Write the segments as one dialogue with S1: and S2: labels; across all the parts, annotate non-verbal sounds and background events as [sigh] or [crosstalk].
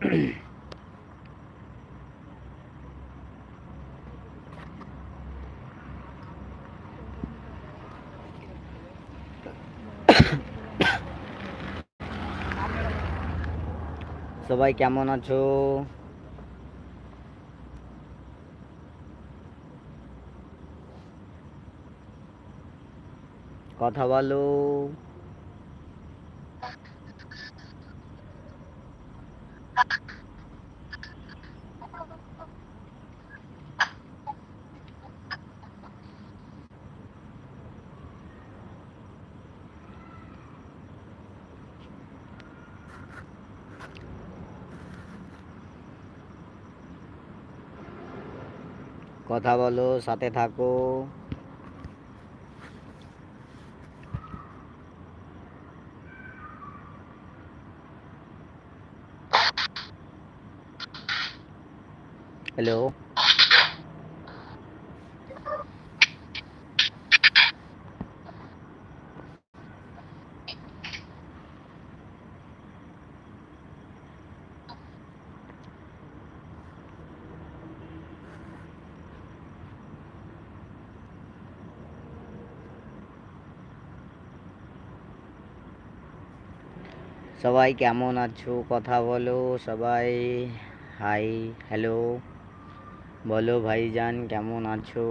S1: [coughs] সবাই কেমন আছো? কথা বলো। কথা বলো সাথে থাকো। হ্যালো সবাই কেমন আছো কথা বলো সবাই হাই হ্যালো বলো ভাইজান কেমন আছো?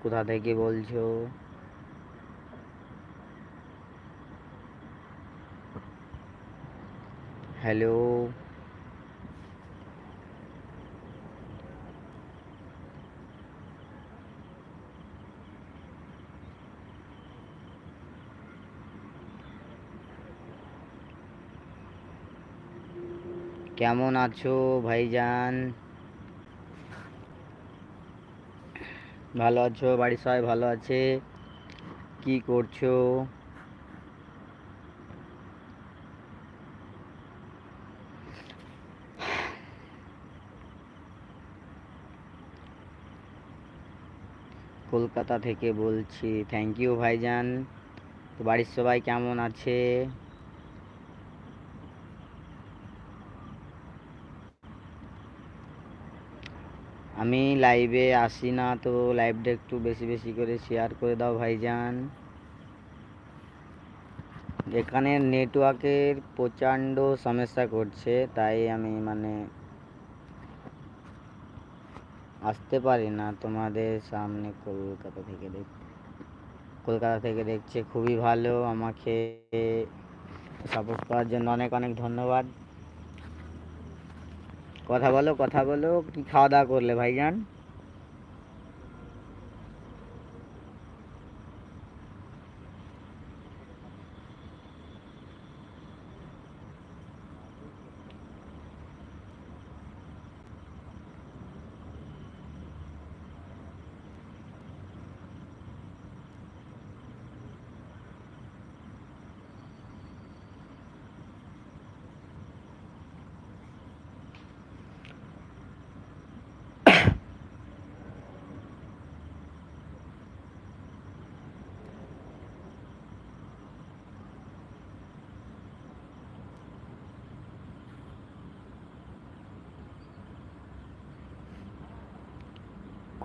S1: কোথা থেকে বলছো? হ্যালো? কেমন আছো ভাইজান? ভালো আছো? বাড়ির সবাই ভালো আছে? কি করছ? কলকাতা থেকে বলছি। থ্যাংক ইউ ভাইজান। তো বাড়ির সবাই কেমন আছে? আমি লাইভে আসি না, তো লাইভটা একটু বেশি বেশি করে শেয়ার করে দাও ভাইজান। এখানে নেটওয়ার্কের প্রচণ্ড সমস্যা করছে তাই আমি মানে আসতে পারি না তোমাদের সামনে কলকাতা থেকে দেখ, কলকাতা থেকে দেখছে, খুবই ভালো আমাকে সাপোর্ট করার জন্য অনেক অনেক ধন্যবাদ। কথা বলো কথা বলো কি খাওয়া দাওয়া করলে ভাইজান?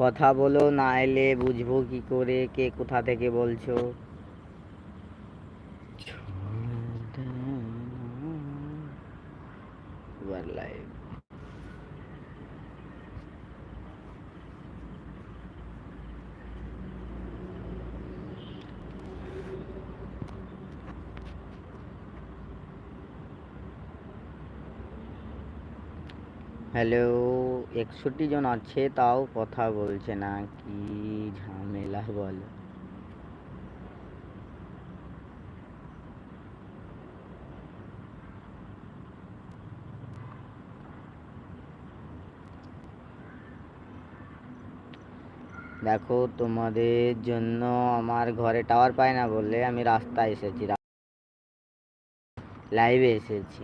S1: কথা বলো না এলে বুঝব কি করে কে কোথা থেকে বলছো? লাইভ হ্যালো, একষট্টি জন আছে, তাও কথা বলছে না। কি ঝামেলা বলো। দেখো, তোমাদের জন্য আমার ঘরে টাওয়ার পায় না বলে আমি রাস্তায় এসেছি লাইভে এসেছি।